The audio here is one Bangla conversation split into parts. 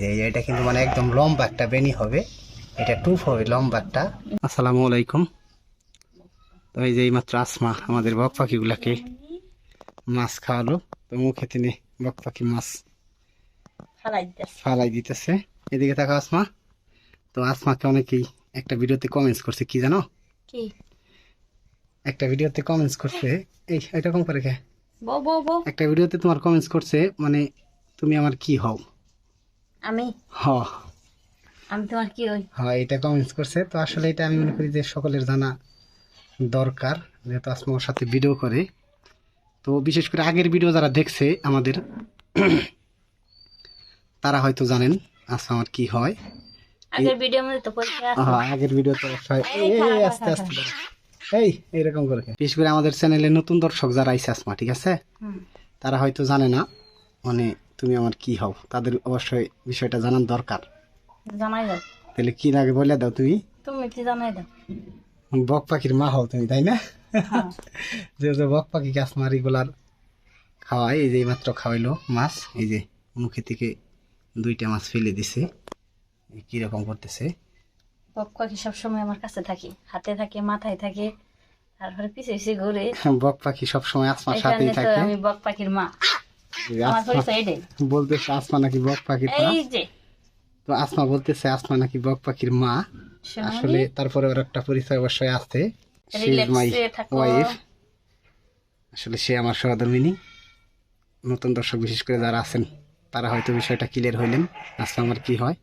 যে এটা কিন্তু মানে একদম লম্বা একটা বেনি হবে। এটা টুপ হবে লম্বা একটা। আসসালামু আলাইকুম। তো এই যে এইমাত্র আসমা আমাদের বক পাখিগুলাকে মাছ খাওয়ালো। তো মুখে তিনি বক পাখি মাছ ফালাই দিতেছে। এদিকে থাকা আসমা। তো আসমাকে অনেকেই একটা ভিডিওতে কমেন্টস করছে কি জানো? কি? একটা ভিডিওতে কমেন্টস করছে এই এরকম করে একটা ভিডিওতে তোমার কমেন্টস করছে মানে তুমি আমার কি হও? আমি? হ। আমি তোমার কি ওই? হ্যাঁ এটা কমেন্টস করছে। তো আসলে এটা আমি মনে করি যে সকলের জানা দরকার যেহেতু আসমা ওর সাথে ভিডিও করে। তো বিশেষ করে আগের ভিডিও যারা দেখছে আমাদের তারা হয়তো জানেন আসমা আমার কি হয়। আগের ভিডিওর মধ্যে তো হ্যাঁ আগের ভিডিওতে অবশ্যই এই, এই, আস্তে আস্তে এই এইরকম করে। বিশেষ করে আমাদের চ্যানেলে নতুন দর্শক যারা আইসে আসমা ঠিক আছে? তারা হয়তো জানে না মানে তুমি আমার কি হও? তাদের অবশ্যই বিষয়টা জানার দরকার। জানাই দাও। তাহলে কি লাগে বলে দাও তুমি? তুমি কি জানাই দাও? বক পাখির মা হও তুমি তাই না? যে যেহেতু বক পাখি গাছ মারিগুলার খাওয়াই এই যে মাত্র খাওয়াইলো মাছ এই যে মুখে থেকে দুইটা মাছ ফেলে দিছে। কীরকম করতেছে? বক পাখি সবসময় আমার কাছে থাকি হাতে থাকে মাথায় থাকে তারপরে পিছে পিছে ঘুরে। বক পাখি সবসময় আসমার সাথেই থাকে। আমি বক পাখির মা। আসমা বলতেছে আসমা নাকি বক পাখির মা? তো আসমা বলতেছে আসমা নাকি বক পাখির মা। আসলে তারপরে ওর একটা পরিচয় অবশ্যই আছে। আসলে সে আমার সহধর্মিনী। নতুন দর্শক বিশেষ করে যারা আছেন তারা হয়তো বিষয়টা ক্লিয়ার হইলেন আজকে আমার কি হয়।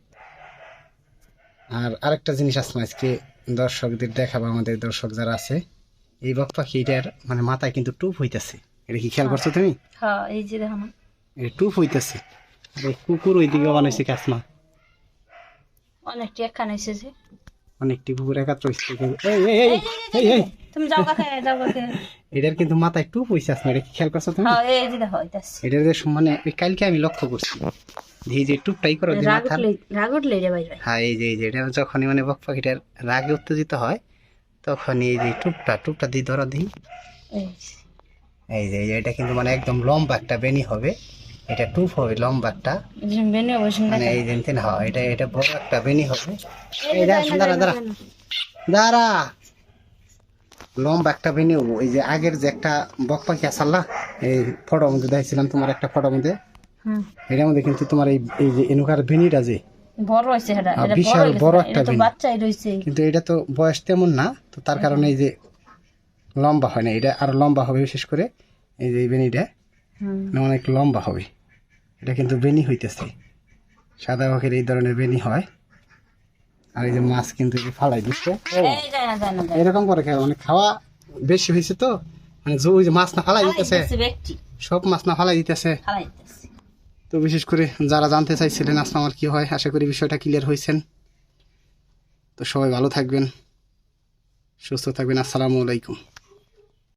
আর আরেকটা জিনিস আসমা আজকে দর্শকদের দেখাবো আমাদের দর্শক যারা আছে এই বক পাখিটার মানে মাথায় কিন্তু টুপ হইতেছে। এটা কি খেয়াল করছ তুমি? হ্যাঁ এই যে দেখো না। এটা টুপ হইতেছে। আর কুকুর ওইদিকে বানাইছে কাসমা অনেকটি একখানে এসেছে অনেকটি কুকুর একাত্র হইছে। এই এই এই এই এই তুমি যাও কাছে যাও কাছে এটার কিন্তু মাথায় টুপ হইছে আসমা এটা কি খেয়াল করছ তুমি? হ্যাঁ এই যে দেখো এটাছে এটার যে মানে ওই কালকে আমি লক্ষ্য করছি। যে এই যে টুপটাই করো যে রাগ রাগ উঠলে রে বাইরে হ্যাঁ এই যে এই যে এটা যখনই মানে বক পাখিটার রাগে উত্তেজিত হয় তখন এই যে টুপটা টুপটা দিয়ে ধরা দিই। এই এই যে এটা কিন্তু মানে একদম লম্বা একটা বেনি হবে। এটা টুপ হবে লম্বা একটা। বেনে মানে এই যে হয় এটা এটা বড় একটা বেনি হবে। এই দাঁড়া দাঁড়া দাঁড়া লম্বা একটা বেনি হব। এই যে আগের যে একটা বক পাখি আসাল্লা এই ফটোর মধ্যে দেখছিলাম তোমার একটা ফটোর মধ্যে। হুম এটার মধ্যে কিন্তু তোমার এই এই যে এনুকার বেনিটা যে বড় হয়েছে হ্যাঁ, বিশাল বড় একটা বেনি। কিন্তু এটা তো বয়স তেমন না তো তার কারণে এই যে লম্বা হয় না এটা আরও লম্বা হবে বিশেষ করে এই যে বেনিটা। মানে অনেক লম্বা হবে। এটা কিন্তু বেনি হইতেছে। সাদা পাখির এই ধরনের বেনি হয়। আর এই যে মাছ কিন্তু ফালাই দিচ্ছে। এরকম করে মানে খাওয়া বেশি হয়েছে তো। মানে ওই যে মাছ না ফালাই দিতেছে। সব মাছ না ফালাই দিতেছে। ফালাই দিতেছে। তো বিশেষ করে যারা জানতে চাইছিলেন আসলে আমার কি হয় আশা করি বিষয়টা ক্লিয়ার হয়েছেন। তো সবাই ভালো থাকবেন সুস্থ থাকবেন। আসসালামু আলাইকুম।